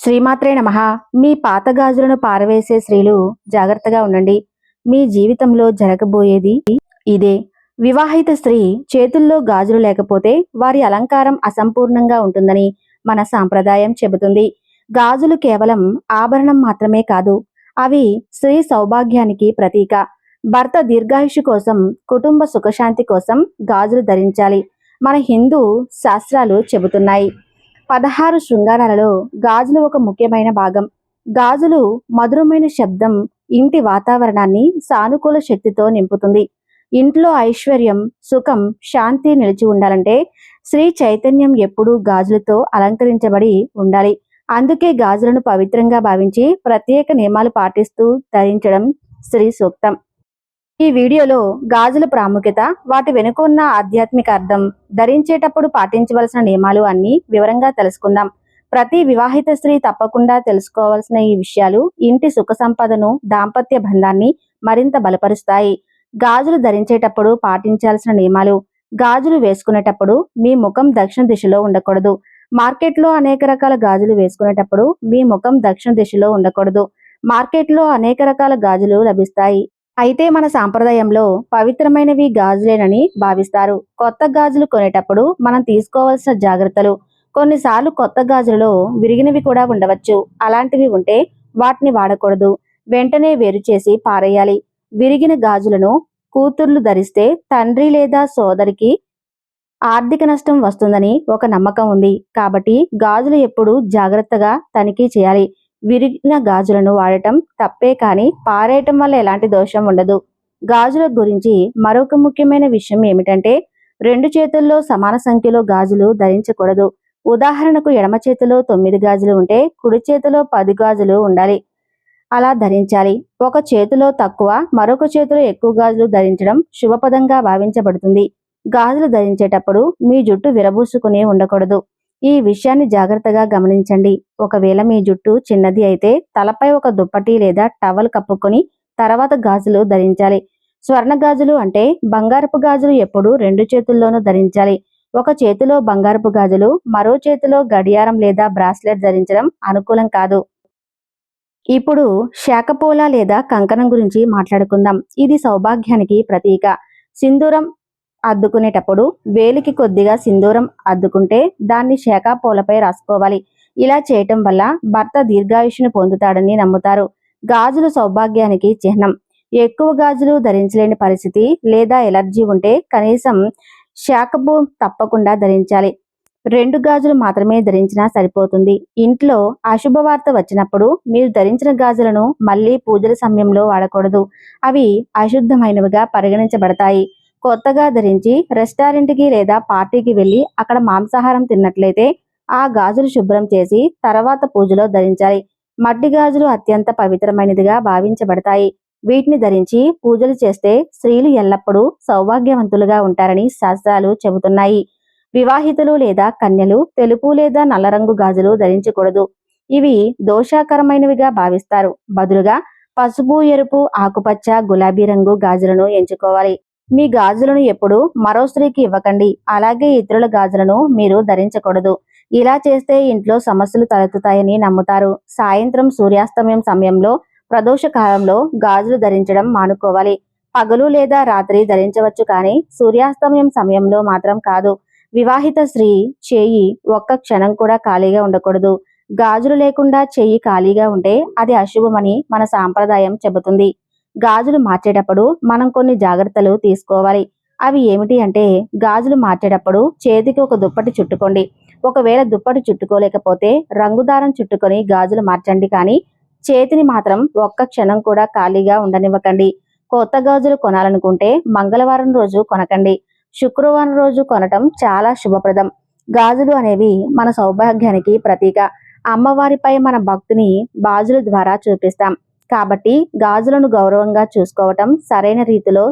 శ్రీమాత్రే నమ. మీ పాత గాజులను పారవేసే స్త్రీలు జాగ్రత్తగా ఉండండి. మీ జీవితంలో జరగబోయేది ఇదే. వివాహిత స్త్రీ చేతుల్లో గాజులు లేకపోతే వారి అలంకారం అసంపూర్ణంగా ఉంటుందని మన సాంప్రదాయం చెబుతుంది. గాజులు కేవలం ఆభరణం మాత్రమే కాదు అవి స్త్రీ సౌభాగ్యానికి ప్రతీక. భర్త దీర్ఘాయుషు కోసం కుటుంబ సుఖశాంతి కోసం గాజులు ధరించాలి. మన హిందూ శాస్త్రాలు చెబుతున్నాయి. పదహారు శృంగారాలలో గాజులు ఒక ముఖ్యమైన భాగం. గాజులు మధురమైన శబ్దం ఇంటి వాతావరణాన్ని సానుకూల శక్తితో నింపుతుంది. ఇంట్లో ఐశ్వర్యం సుఖం శాంతి నిలిచి ఉండాలంటే శ్రీ చైతన్యం ఎప్పుడూ గాజులతో అలంకరించబడి ఉండాలి. అందుకే గాజులను పవిత్రంగా భావించి ప్రత్యేక నియమాలు పాటిస్తూ ధరించడం శ్రీ సూక్తం. ఈ వీడియోలో గాజుల ప్రాముఖ్యత వాటి వెనుక ఉన్న ఆధ్యాత్మిక అర్థం ధరించేటప్పుడు పాటించవలసిన నియమాలు అన్ని వివరంగా తెలుసుకుందాం. ప్రతి వివాహిత స్త్రీ తప్పకుండా తెలుసుకోవాల్సిన ఈ విషయాలు ఇంటి సుఖ సంపదను దాంపత్య బంధాన్ని మరింత బలపరుస్తాయి. గాజులు ధరించేటప్పుడు పాటించాల్సిన నియమాలు గాజులు వేసుకునేటప్పుడు మీ ముఖం దక్షిణ దిశలో ఉండకూడదు. మార్కెట్లో అనేక రకాల గాజులు వేసుకునేటప్పుడు మీ ముఖం దక్షిణ దిశలో ఉండకూడదు. మార్కెట్లో అనేక రకాల గాజులు లభిస్తాయి. అయితే మన సాంప్రదాయంలో పవిత్రమైనవి గాజులేనని భావిస్తారు. కొత్త గాజులు కొనేటప్పుడు మనం తీసుకోవాల్సిన జాగ్రత్తలు. కొన్నిసార్లు కొత్త గాజులలో విరిగినవి కూడా ఉండవచ్చు. అలాంటివి ఉంటే వాటిని వాడకూడదు. వెంటనే వేరు చేసి పారేయాలి. విరిగిన గాజులను కూతుర్లు ధరిస్తే తండ్రి లేదా సోదరికి ఆర్థిక నష్టం వస్తుందని ఒక నమ్మకం ఉంది. కాబట్టి గాజులు ఎప్పుడు జాగ్రత్తగా తనిఖీ చేయాలి. విరిగిన గాజులను వాడటం తప్పే కానీ పారేయటం వల్ల ఎలాంటి దోషం ఉండదు. గాజుల గురించి మరొక ముఖ్యమైన విషయం ఏమిటంటే రెండు చేతుల్లో సమాన సంఖ్యలో గాజులు ధరించకూడదు. ఉదాహరణకు ఎడమ చేతిలో తొమ్మిది గాజులు ఉంటే కుడి చేతిలో పది గాజులు ఉండాలి. అలా ధరించాలి. ఒక చేతిలో తక్కువ మరొక చేతిలో ఎక్కువ గాజులు ధరించడం శుభపదంగా భావించబడుతుంది. గాజులు ధరించేటప్పుడు మీ జుట్టు విరబూసుకుని ఉండకూడదు. ఈ విషయాన్ని జాగ్రత్తగా గమనించండి. ఒకవేళ మీ జుట్టు చిన్నది అయితే తలపై ఒక దుప్పటి లేదా టవల్ కప్పుకొని తర్వాత గాజులు ధరించాలి. స్వర్ణ గాజులు అంటే బంగారపు గాజులు ఎప్పుడూ రెండు చేతుల్లోనూ ధరించాలి. ఒక చేతిలో బంగారపు గాజులు మరో చేతిలో గడియారం లేదా బ్రాస్లెట్ ధరించడం అనుకూలం కాదు. ఇప్పుడు శాఖపోల లేదా కంకణం గురించి మాట్లాడుకుందాం. ఇది సౌభాగ్యానికి ప్రతీక. సింధూరం అద్దుకునేటప్పుడు వేలికి కొద్దిగా సింధూరం అద్దుకుంటే దాన్ని శాఖాపోలపై రాసుకోవాలి. ఇలా చేయటం వల్ల భర్త దీర్ఘాయుషును పొందుతాడని నమ్ముతారు. గాజులు సౌభాగ్యానికి చిహ్నం. ఎక్కువ గాజులు ధరించలేని పరిస్థితి లేదా ఎలర్జీ ఉంటే కనీసం శాఖపు తప్పకుండా ధరించాలి. రెండు గాజులు మాత్రమే ధరించినా సరిపోతుంది. ఇంట్లో అశుభవార్త వచ్చినప్పుడు మీరు ధరించిన గాజులను మళ్ళీ పూజల సమయంలో వాడకూడదు. అవి అశుద్ధమైనవిగా పరిగణించబడతాయి. కొత్తగా ధరించి రెస్టారెంట్కి లేదా పార్టీకి వెళ్ళి అక్కడ మాంసాహారం తిన్నట్లయితే ఆ గాజులు శుభ్రం చేసి తర్వాత పూజలో ధరించాలి. మట్టి గాజులు అత్యంత పవిత్రమైనదిగా భావించబడతాయి. వీటిని ధరించి పూజలు చేస్తే స్త్రీలు ఎల్లప్పుడూ సౌభాగ్యవంతులుగా ఉంటారని శాస్త్రాలు చెబుతున్నాయి. వివాహితులు లేదా కన్యలు తెలుపు లేదా నల్ల రంగు గాజులు ధరించకూడదు. ఇవి దోషాకరమైనవిగా భావిస్తారు. బదులుగా పసుపు ఎరుపు ఆకుపచ్చ గులాబీ రంగు గాజులను ఎంచుకోవాలి. మీ గాజులను ఎప్పుడు మరో స్త్రీకి ఇవ్వకండి. అలాగే ఇతరుల గాజులను మీరు ధరించకూడదు. ఇలా చేస్తే ఇంట్లో సమస్యలు తలెత్తుతాయని నమ్ముతారు. సాయంత్రం సూర్యాస్తమయం సమయంలో ప్రదోష కాలంలో గాజులు ధరించడం మానుకోవాలి. పగలు లేదా రాత్రి ధరించవచ్చు కానీ సూర్యాస్తమయం సమయంలో మాత్రం కాదు. వివాహిత స్త్రీ చేయి ఒక్క క్షణం కూడా ఖాళీగా ఉండకూడదు. గాజులు లేకుండా చెయ్యి ఖాళీగా ఉంటే అది అశుభమని మన సాంప్రదాయం చెబుతుంది. గాజులు మార్చేటప్పుడు మనం కొన్ని జాగ్రత్తలు తీసుకోవాలి. అవి ఏమిటి అంటే గాజులు మార్చేటప్పుడు చేతికి ఒక దుప్పటి చుట్టుకోండి. ఒకవేళ దుప్పటి చుట్టుకోలేకపోతే రంగుదారం చుట్టుకొని గాజులు మార్చండి కానీ చేతిని మాత్రం ఒక్క క్షణం కూడా ఖాళీగా ఉండనివ్వకండి. కొత్త గాజులు కొనాలనుకుంటే మంగళవారం రోజు కొనకండి. శుక్రవారం రోజు కొనటం చాలా శుభప్రదం. గాజులు అనేవి మన సౌభాగ్యానికి ప్రతీక. అమ్మవారిపై మన భక్తిని బాజుల ద్వారా చూపిస్తాం. కాబట్టి గాజులను గౌరవంగా చూసుకోవటం సరైన రీతిలో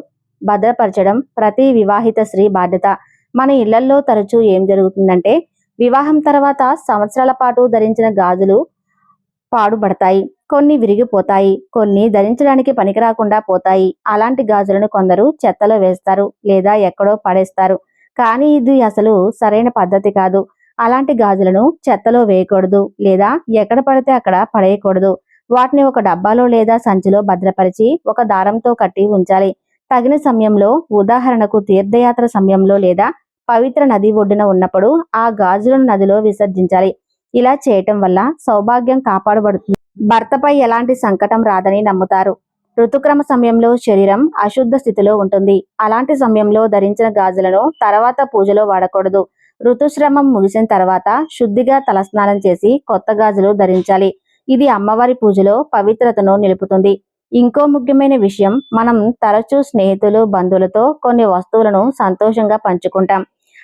భద్రపరచడం ప్రతి వివాహిత స్త్రీ బాధ్యత. మన ఇళ్ళల్లో తరచూ ఏం జరుగుతుందంటే వివాహం తర్వాత సంవత్సరాల పాటు ధరించిన గాజులు పాడుపడతాయి కొన్ని విరిగిపోతాయి కొన్ని ధరించడానికి పనికిరాకుండా పోతాయి. అలాంటి గాజులను కొందరు చెత్తలో వేస్తారు లేదా ఎక్కడో పడేస్తారు. కానీ ఇది అసలు సరైన పద్ధతి కాదు. అలాంటి గాజులను చెత్తలో వేయకూడదు లేదా ఎక్కడ పడితే అక్కడ పడేయకూడదు. వాటిని ఒక డబ్బాలో లేదా సంచిలో భద్రపరిచి ఒక దారంతో కట్టి ఉంచాలి. తగిన సమయంలో ఉదాహరణకు తీర్థయాత్ర సమయంలో లేదా పవిత్ర నది ఒడ్డున ఉన్నప్పుడు ఆ గాజులను నదిలో విసర్జించాలి. ఇలా చేయటం వల్ల సౌభాగ్యం కాపాడబడుతుంది. భర్తపై ఎలాంటి సంకటం రాదని నమ్ముతారు. ఋతుక్రమ సమయంలో శరీరం అశుద్ధ స్థితిలో ఉంటుంది. అలాంటి సమయంలో ధరించిన గాజులను తర్వాత పూజలో వాడకూడదు. ఋతుశ్రమం ముగిసిన తర్వాత శుద్ధిగా తలస్నానం చేసి కొత్త గాజులు ధరించాలి. ఇది అమ్మవారి పూజలో పవిత్రతను నిలుపుతుంది. ఇంకో ముఖ్యమైన విషయం మనం తరచూ స్నేహితులు బంధువులతో కొన్ని వస్తువులను సంతోషంగా పంచుకుంటాం.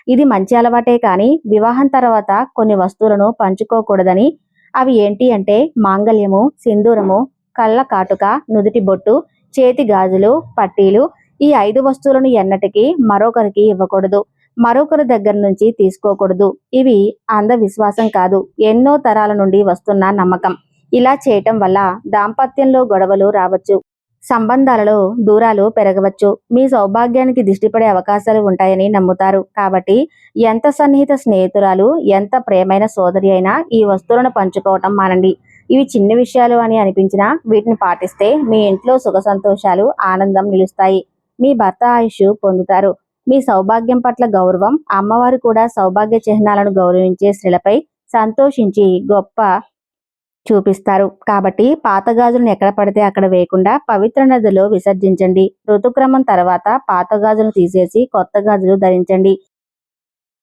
ఇది మంచి అలవాటే కానీ వివాహం తర్వాత కొన్ని వస్తువులను పంచుకోకూడదని అవి ఏంటి అంటే మాంగళ్యము సింధూరము కళ్ళ కాటుక నుదుటి బొట్టు చేతి గాజులు పట్టీలు ఈ ఐదు వస్తువులను ఎన్నటికీ మరొకరికి ఇవ్వకూడదు. మరొకరి దగ్గర నుంచి తీసుకోకూడదు. ఇవి అంధవిశ్వాసం కాదు ఎన్నో తరాల నుండి వస్తున్న నమ్మకం. ఇలా చేయటం వల్ల దాంపత్యంలో గొడవలు రావచ్చు. సంబంధాలలో దూరాలు పెరగవచ్చు. మీ సౌభాగ్యానికి దిష్టిపడే అవకాశాలు ఉంటాయని నమ్ముతారు. కాబట్టి ఎంత సన్నిహిత స్నేహితురాలు ఎంత ప్రేమైన సోదరి అయినా ఈ వస్తువులను పంచుకోవటం మానండి. ఇవి చిన్న విషయాలు అని అనిపించినా వీటిని పాటిస్తే మీ ఇంట్లో సుఖ సంతోషాలు ఆనందం నిలుస్తాయి. మీ భర్త ఆయుష్ పొందుతారు. మీ సౌభాగ్యం పట్ల గౌరవం అమ్మవారు కూడా సౌభాగ్య చిహ్నాలను గౌరవించే స్త్రీలపై సంతోషించి గొప్ప చూపిస్తారు. కాబట్టి పాత గాజులను ఎక్కడ పడితే అక్కడ వేయకుండా పవిత్ర నదిలో విసర్జించండి. ఋతుక్రమం తర్వాత పాత గాజులను తీసేసి కొత్త గాజులు ధరించండి.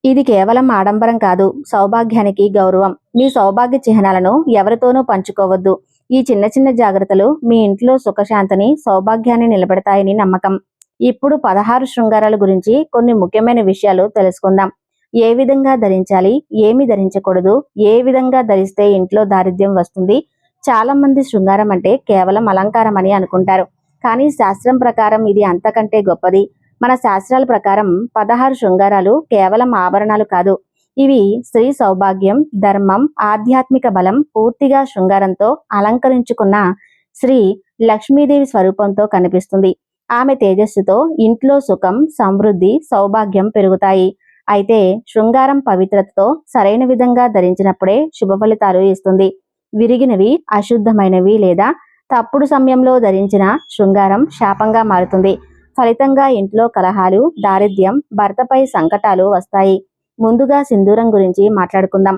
ఇది కేవలం ఆడంబరం కాదు సౌభాగ్యానికి గౌరవం. మీ సౌభాగ్య చిహ్నాలను ఎవరితోనూ పంచుకోవద్దు. ఈ చిన్న చిన్న జాగ్రత్తలు మీ ఇంట్లో సుఖశాంతిని సౌభాగ్యాన్ని నిలబెడతాయని నమ్మకం. ఇప్పుడు పదహారు శృంగారాల గురించి కొన్ని ముఖ్యమైన విషయాలు తెలుసుకుందాం. ఏ విధంగా ధరించాలి? ఏమి ధరించకూడదు? ఏ విధంగా ధరిస్తే ఇంట్లో దారిద్ర్యం వస్తుంది? చాలా మంది శృంగారం అంటే కేవలం అలంకారం అని అనుకుంటారు. కానీ శాస్త్రం ప్రకారం ఇది అంతకంటే గొప్పది. మన శాస్త్రాల ప్రకారం పదహారు శృంగారాలు కేవలం ఆభరణాలు కాదు. ఇవి స్త్రీ సౌభాగ్యం ధర్మం ఆధ్యాత్మిక బలం పూర్తిగా శృంగారంతో అలంకరించుకున్న శ్రీ లక్ష్మీదేవి స్వరూపంతో కనిపిస్తుంది. ఆమె తేజస్సుతో ఇంట్లో సుఖం సమృద్ధి సౌభాగ్యం పెరుగుతాయి. అయితే శృంగారం పవిత్రతతో సరైన విధంగా ధరించినప్పుడే శుభ ఫలితాలు ఇస్తుంది. విరిగినవి అశుద్ధమైనవి లేదా తప్పుడు సమయంలో ధరించిన శృంగారం శాపంగా మారుతుంది. ఫలితంగా ఇంట్లో కలహాలు దారిద్ర్యం భర్తపై సంకటాలు వస్తాయి. ముందుగా సింధూరం గురించి మాట్లాడుకుందాం.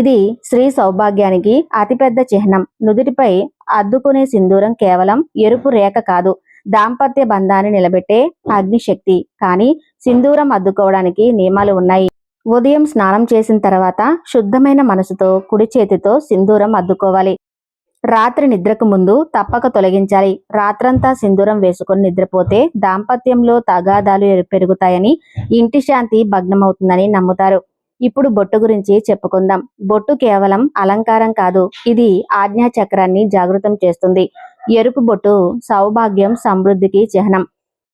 ఇది స్త్రీ సౌభాగ్యానికి అతిపెద్ద చిహ్నం. నుదుటిపై అద్దుకునే సింధూరం కేవలం ఎరుపు రేఖ కాదు. దాంపత్య బంధాన్ని నిలబెట్టే అగ్నిశక్తి. కానీ సింధూరం అద్దుకోవడానికి నియమాలు ఉన్నాయి. ఉదయం స్నానం చేసిన తర్వాత శుద్ధమైన మనసుతో కుడి చేతితో సింధూరం అద్దుకోవాలి రాత్రి నిద్రకు ముందు తప్పక తొలగించాలి. రాత్రంతా సింధూరం వేసుకొని నిద్రపోతే దాంపత్యంలో తగాదాలు పెరుగుతాయని ఇంటి శాంతి భగ్నమవుతుందని నమ్ముతారు. ఇప్పుడు బొట్టు గురించి చెప్పుకుందాం. బొట్టు కేవలం అలంకారం కాదు. ఇది ఆజ్ఞా చక్రాన్ని జాగృతం చేస్తుంది. ఎరుపు బొట్టు సౌభాగ్యం సమృద్ధికి చిహ్నం.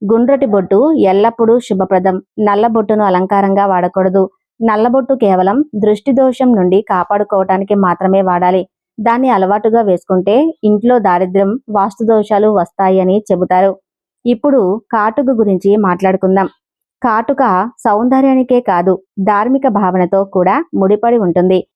గుండ్రటి బొట్టు ఎల్లప్పుడూ శుభప్రదం. నల్ల బొట్టును అలంకారంగా వాడకూడదు. నల్లబొట్టు కేవలం దృష్టి దోషం నుండి కాపాడుకోవటానికి మాత్రమే వాడాలి. దాన్ని అలవాటుగా వేసుకుంటే ఇంట్లో దారిద్ర్యం వాస్తు దోషాలు వస్తాయి అని చెబుతారు. ఇప్పుడు కాటుక గురించి మాట్లాడుకుందాం. కాటుక సౌందర్యానికే కాదు ధార్మిక భావనతో కూడా ముడిపడి ఉంటుంది.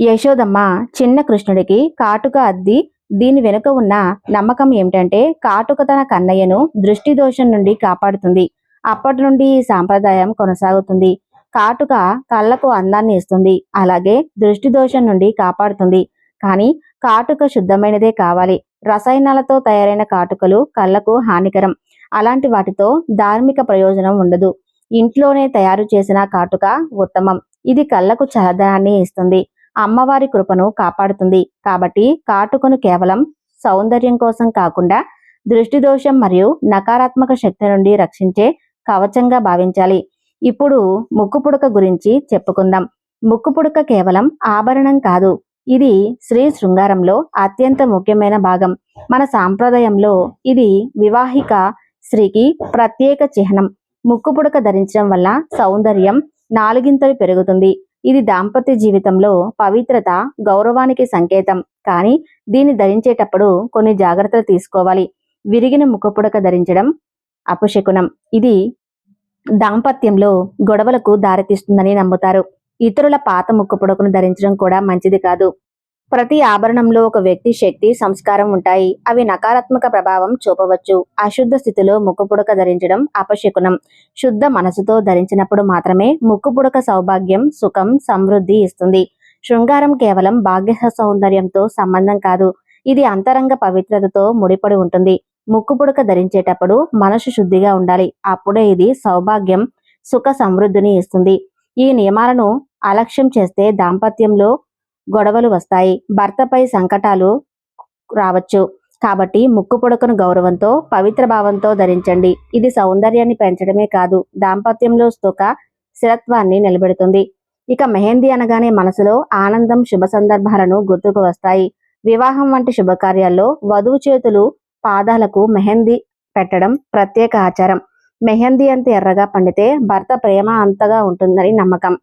యశోదమ్మ చిన్న కృష్ణుడికి కాటుక అద్ది దీని వెనుక ఉన్న నమ్మకం ఏమిటంటే కాటుక తన కన్నయ్యను దృష్టి దోషం నుండి కాపాడుతుంది. అప్పటి నుండి ఈ సాంప్రదాయం కొనసాగుతుంది. కాటుక కళ్ళకు అందాన్ని ఇస్తుంది. అలాగే దృష్టి దోషం నుండి కాపాడుతుంది. కానీ కాటుక శుద్ధమైనదే కావాలి. రసాయనాలతో తయారైన కాటుకలు కళ్ళకు హానికరం. అలాంటి వాటితో ధార్మిక ప్రయోజనం ఉండదు. ఇంట్లోనే తయారు చేసిన కాటుక ఉత్తమం. ఇది కళ్ళకు చల్లదనాన్ని ఇస్తుంది. అమ్మవారి కృపను కాపాడుతుంది. కాబట్టి కాటుకను కేవలం సౌందర్యం కోసం కాకుండా దృష్టి దోషం మరియు నకారాత్మక శక్తి నుండి రక్షించే కవచంగా భావించాలి. ఇప్పుడు ముక్కు పుడక గురించి చెప్పుకుందాం. ముక్కు పుడక కేవలం ఆభరణం కాదు. ఇది శ్రీ శృంగారంలో అత్యంత ముఖ్యమైన భాగం. మన సాంప్రదాయంలో ఇది వివాహిక స్త్రీకి ప్రత్యేక చిహ్నం. ముక్కు పుడక ధరించడం వల్ల సౌందర్యం నాలుగింతలు పెరుగుతుంది. ఇది దాంపత్య జీవితంలో పవిత్రత గౌరవానికి సంకేతం. కానీ దీన్ని ధరించేటప్పుడు కొన్ని జాగ్రత్తలు తీసుకోవాలి. విరిగిన ముఖపుడక ధరించడం అపశకునం. ఇది దాంపత్యంలో గొడవలకు దారితీస్తుందని నమ్ముతారు. ఇతరుల పాత ముక్కుపుడకను ధరించడం కూడా మంచిది కాదు. ప్రతి ఆభరణంలో ఒక వ్యక్తి శక్తి సంస్కారం ఉంటాయి. అవి నకారాత్మక ప్రభావం చూపవచ్చు. అశుద్ధ స్థితిలో ముక్కు పుడక ధరించడం అపశకునం. శుద్ధ మనసుతో ధరించినప్పుడు మాత్రమే ముక్కు పుడక సౌభాగ్యం సుఖం సమృద్ధి ఇస్తుంది. శృంగారం కేవలం భాగ్య సౌందర్యంతో సంబంధం కాదు. ఇది అంతరంగ పవిత్రతతో ముడిపడి ఉంటుంది. ముక్కు పుడక ధరించేటప్పుడు మనసు శుద్ధిగా ఉండాలి. అప్పుడే ఇది సౌభాగ్యం సుఖ సమృద్ధిని ఇస్తుంది. ఈ నియమాలను అలక్ష్యం చేస్తే దాంపత్యంలో గొడవలు వస్తాయి. భర్తపై సంకటాలు రావచ్చు. కాబట్టి ముక్కు పొడకను గౌరవంతో పవిత్ర భావంతో ధరించండి. ఇది సౌందర్యాన్ని పెంచడమే కాదు దాంపత్యంలో సుఖ స్థిరత్వాన్ని నిలబెడుతుంది. ఇక మెహందీ అనగానే మనసులో ఆనందం శుభ సందర్భాలను గుర్తుకు వస్తాయి. వివాహం వంటి శుభకార్యాల్లో వధువు చేతులు పాదాలకు మెహందీ పెట్టడం ప్రత్యేక ఆచారం. మెహందీ అంత ఎర్రగా పండితే భర్త ప్రేమ అంతగా ఉంటుందని నమ్మకం.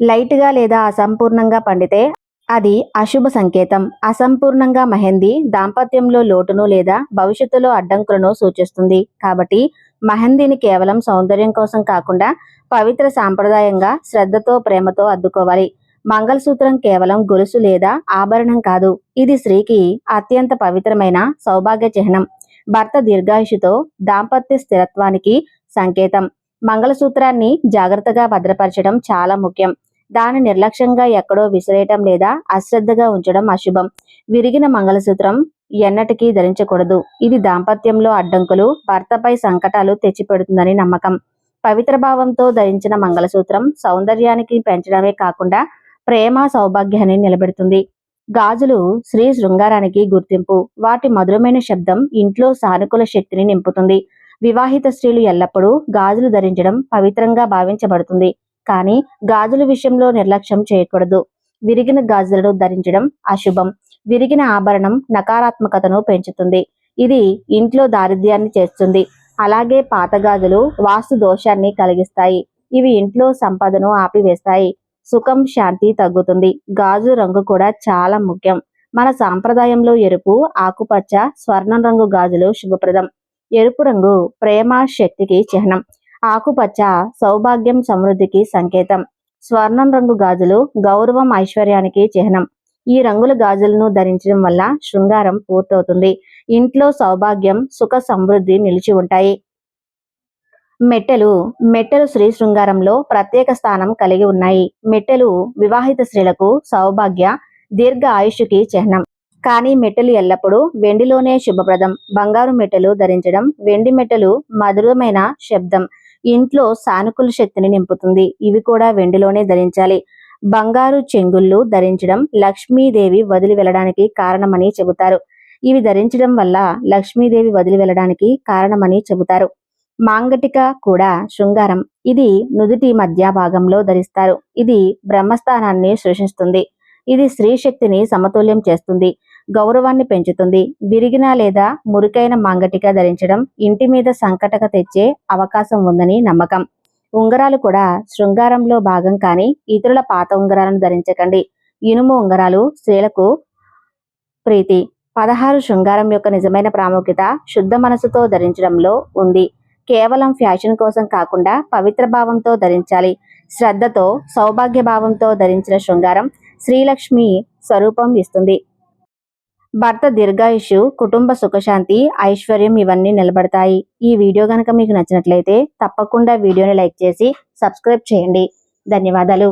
లైట్గా లేదా అసంపూర్ణంగా పండితే అది అశుభ సంకేతం. అసంపూర్ణంగా మెహందీ దాంపత్యంలో లోటును లేదా భవిష్యత్తులో అడ్డంకులను సూచిస్తుంది. కాబట్టి మెహందీని కేవలం సౌందర్యం కోసం కాకుండా పవిత్ర సాంప్రదాయంగా శ్రద్ధతో ప్రేమతో అద్దుకోవాలి. మంగళసూత్రం కేవలం గొలుసు లేదా ఆభరణం కాదు. ఇది స్త్రీకి అత్యంత పవిత్రమైన సౌభాగ్య చిహ్నం. భర్త దీర్ఘాయుషుతో దాంపత్య స్థిరత్వానికి సంకేతం. మంగళసూత్రాన్ని జాగ్రత్తగా భద్రపరచడం చాలా ముఖ్యం. దాని నిర్లక్ష్యంగా ఎక్కడో విసిరేయటం లేదా అశ్రద్ధగా ఉంచడం అశుభం. విరిగిన మంగళసూత్రం ఎన్నటికీ ధరించకూడదు. ఇది దాంపత్యంలో అడ్డంకులు భర్తపై సంకటాలు తెచ్చిపెడుతుందని నమ్మకం. పవిత్ర భావంతో ధరించిన మంగళసూత్రం సౌందర్యానికి పెంచడమే కాకుండా ప్రేమ సౌభాగ్యాన్ని నిలబెడుతుంది. గాజులు శ్రీ శృంగారానికి గుర్తింపు. వాటి మధురమైన శబ్దం ఇంట్లో సానుకూల శక్తిని నింపుతుంది. వివాహిత స్త్రీలు ఎల్లప్పుడూ గాజులు ధరించడం పవిత్రంగా భావించబడుతుంది. కానీ గాజుల విషయంలో నిర్లక్ష్యం చేయకూడదు. విరిగిన గాజులను ధరించడం అశుభం. విరిగిన ఆభరణం నకారాత్మకతను పెంచుతుంది. ఇది ఇంట్లో దారిద్ర్యాన్ని చేస్తుంది. అలాగే పాత గాజులు వాస్తు దోషాన్ని కలిగిస్తాయి. ఇవి ఇంట్లో సంపదను ఆపివేస్తాయి. సుఖం శాంతి తగ్గుతుంది. గాజు రంగు కూడా చాలా ముఖ్యం. మన సాంప్రదాయంలో ఎరుపు ఆకుపచ్చ స్వర్ణం రంగు గాజులు శుభప్రదం. ఎరుపు రంగు ప్రేమ శక్తికి చిహ్నం. ఆకుపచ్చ సౌభాగ్యం సమృద్ధికి సంకేతం. స్వర్ణం రంగు గాజులు గౌరవం ఐశ్వర్యానికి చిహ్నం. ఈ రంగుల గాజులను ధరించడం వల్ల శృంగారం పూర్తవుతుంది. ఇంట్లో సౌభాగ్యం సుఖ సమృద్ధి నిలిచి ఉంటాయి. మెట్టెలు. మెట్టెలు శ్రీ శృంగారంలో ప్రత్యేక స్థానం కలిగి ఉన్నాయి. మెట్టెలు వివాహిత స్త్రీలకు సౌభాగ్య దీర్ఘ ఆయుష్కి చిహ్నం. కానీ మెట్టెలు ఎల్లప్పుడూ వెండిలోనే శుభప్రదం. బంగారు మెట్టెలు ధరించడం వెండి మెట్టెలు మధురమైన శబ్దం. ఇంట్లో సానుకూల శక్తిని నింపుతుంది. ఇవి కూడా వెండిలోనే ధరించాలి. బంగారు చెంగుళ్ళు ధరించడం లక్ష్మీదేవి వదిలి వెళ్ళడానికి కారణమని చెబుతారు. ఇవి ధరించడం వల్ల లక్ష్మీదేవి వదిలి వెళ్ళడానికి కారణమని చెబుతారు. మాంగటిక కూడా శృంగారం. ఇది నుదుటి మధ్య భాగంలో ధరిస్తారు. ఇది బ్రహ్మస్థానాన్ని సృష్టిస్తుంది. ఇది స్త్రీ శక్తిని సమతుల్యం చేస్తుంది. గౌరవాన్ని పెంచుతుంది. విరిగిన లేదా మురికైన మాంగటిక ధరించడం ఇంటి మీద సంకటక తెచ్చే అవకాశం ఉందని నమ్మకం. ఉంగరాలు కూడా శృంగారంలో భాగం కానీ ఇతరుల పాత ఉంగరాలను ధరించకండి. ఇనుము ఉంగరాలు స్త్రీలకు ప్రీతి. పదహారు శృంగారం యొక్క నిజమైన ప్రాముఖ్యత శుద్ధ మనసుతో ధరించడంలో ఉంది. కేవలం ఫ్యాషన్ కోసం కాకుండా పవిత్ర భావంతో ధరించాలి. శ్రద్ధతో సౌభాగ్య భావంతో ధరించిన శృంగారం శ్రీలక్ష్మి స్వరూపం ఇస్తుంది. భర్త దీర్ఘాయుషు కుటుంబ సుఖశాంతి ఐశ్వర్యం ఇవన్నీ నిలబడతాయి. ఈ వీడియో కనుక మీకు నచ్చినట్లయితే తప్పకుండా వీడియోని లైక్ చేసి సబ్స్క్రైబ్ చేయండి. ధన్యవాదాలు.